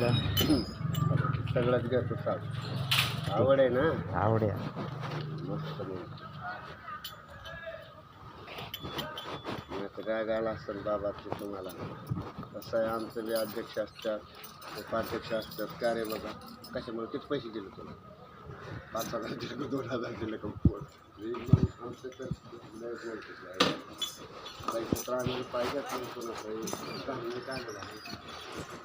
पहिलं सगळंच घेतो साप आवड आहे ना? आवड आहे. मस्त मग काय गायला असतं बाबाचं तुम्हाला? कसं आहे आमचं बी अध्यक्ष असतात उपाध्यक्ष असतात का रे बाबा कशामुळे किती पैसे दिले तुला? पाच हजार दिले का दोन हजार दिले का पोट मग आमचं तर. पैसे आम्ही पाहिजेच नाही कोणाचं. चांगलं काय मला असतंय.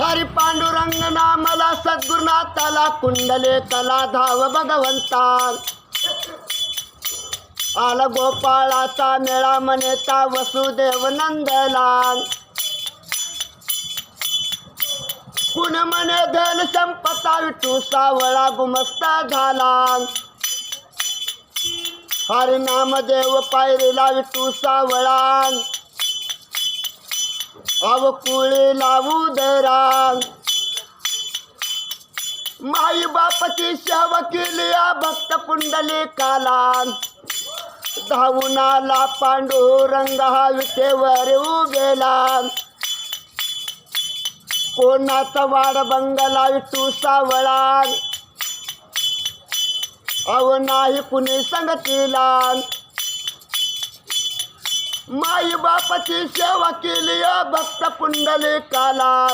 हरी पांडुरंग नामला सद्गुरुनाथाला कुंडले तला धाव भगवंता आला गोपाळाचा मेळा मनेता वसुदेव नंदलाल. कुण म्हणे धन संपता विठू सावळा गुमस्ता झाला. हरी नामदेव पायरीला विठू सावळा. अव लावू दरा माई बापची शव केली भक्त पुंडली काला धावून आला पांडुरंग हा विटेवर उभेला. कोणाचा वाड बंगला विटू सावळा? अव नाही कुणी संगतीला. माई बापाची सेवा केली भक्त पुंडली काला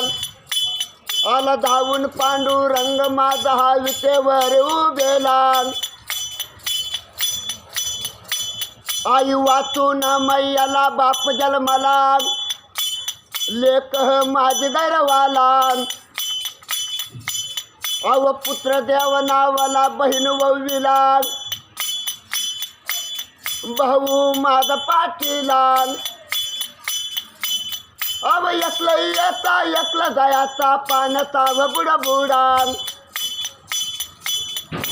आला धावून पांडुरंग माझा हा विटेवर उभेला. आई वाचून मैयाला बाप जन्मला. लेख माझी गैरवाला. अव पुत्र देव नावाला बहीण वविला भाऊ माझा पाठीला. अव एकलं येता एकला जायाचा पाण्याचा व बुडा बुडा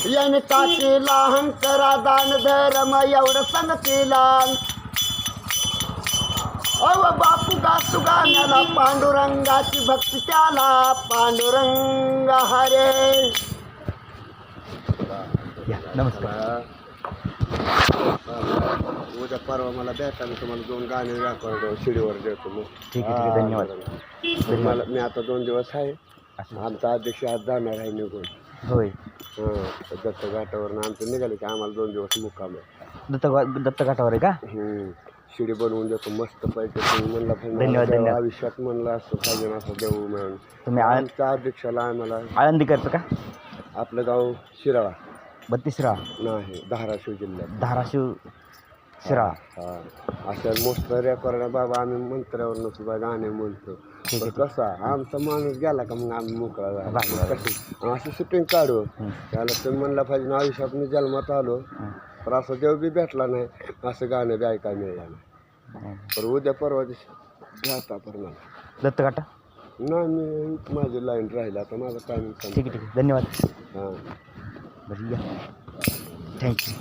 याने टाकीला हंकरा दान धर्म एवढं सांगतीला अव बाप गासू गाण्याला पांडुरंगाची भक्ती त्याला. पांडुरंग हरे. या नमस्कार. उद्या परवा मला भेटा मी तुम्हाला दोन गाणे रेकॉर्ड शिडीवर देतो मग ठीक आहे, ठीक आहे, धन्यवाद. मला मी आता दोन दिवस आहे. आमचा अध्यक्ष आज जाणार आहे निघून. होय. हां दत्त घाटावरून आमचं निघाले की आम्हाला दोन दिवस मुक्काम आहे. दत्त दत्तघाटावर आहे का? हम्म. शिडी बनवून देतो मस्त पैसे तुम्ही म्हणला धन्यवाद, धन्यवाद. आयुष्यात म्हणलं असं पाहिजे ना असं देऊ म्हणून तुम्ही आमच्या अध्यक्षाला आम्हाला आळंदीकरचं का आपलं गाव शिराळा बत्तीसरा नाही धाराशिव जिल्ह्यात धाराशिव शिराळा हा अशा मस्त रेकॉर्ड बाबा आम्ही मंत्र्यावर सुद्धा गाणे म्हणतो ठीक पण आहे. कसा आमचा माणूस गेला का मग आम्ही मोकळा झाला. बरं, बरं. कसं असं शूटिंग काढू हं. त्याला तुम्ही म्हणला पाहिजे ना आयुष्यात मी जन्मात आलो हं. पण असं देव बी भेटला नाही असं गाणं बी ऐकायला मिळालं नाही. पण उद्या परवा दिवशी घ्या पर मला दत्तघाटा नाही मी माझी लाईन राहिली आता माझं टायमिंग ठीक आहे ठीक आहे. धन्यवाद. हां. थँक्यू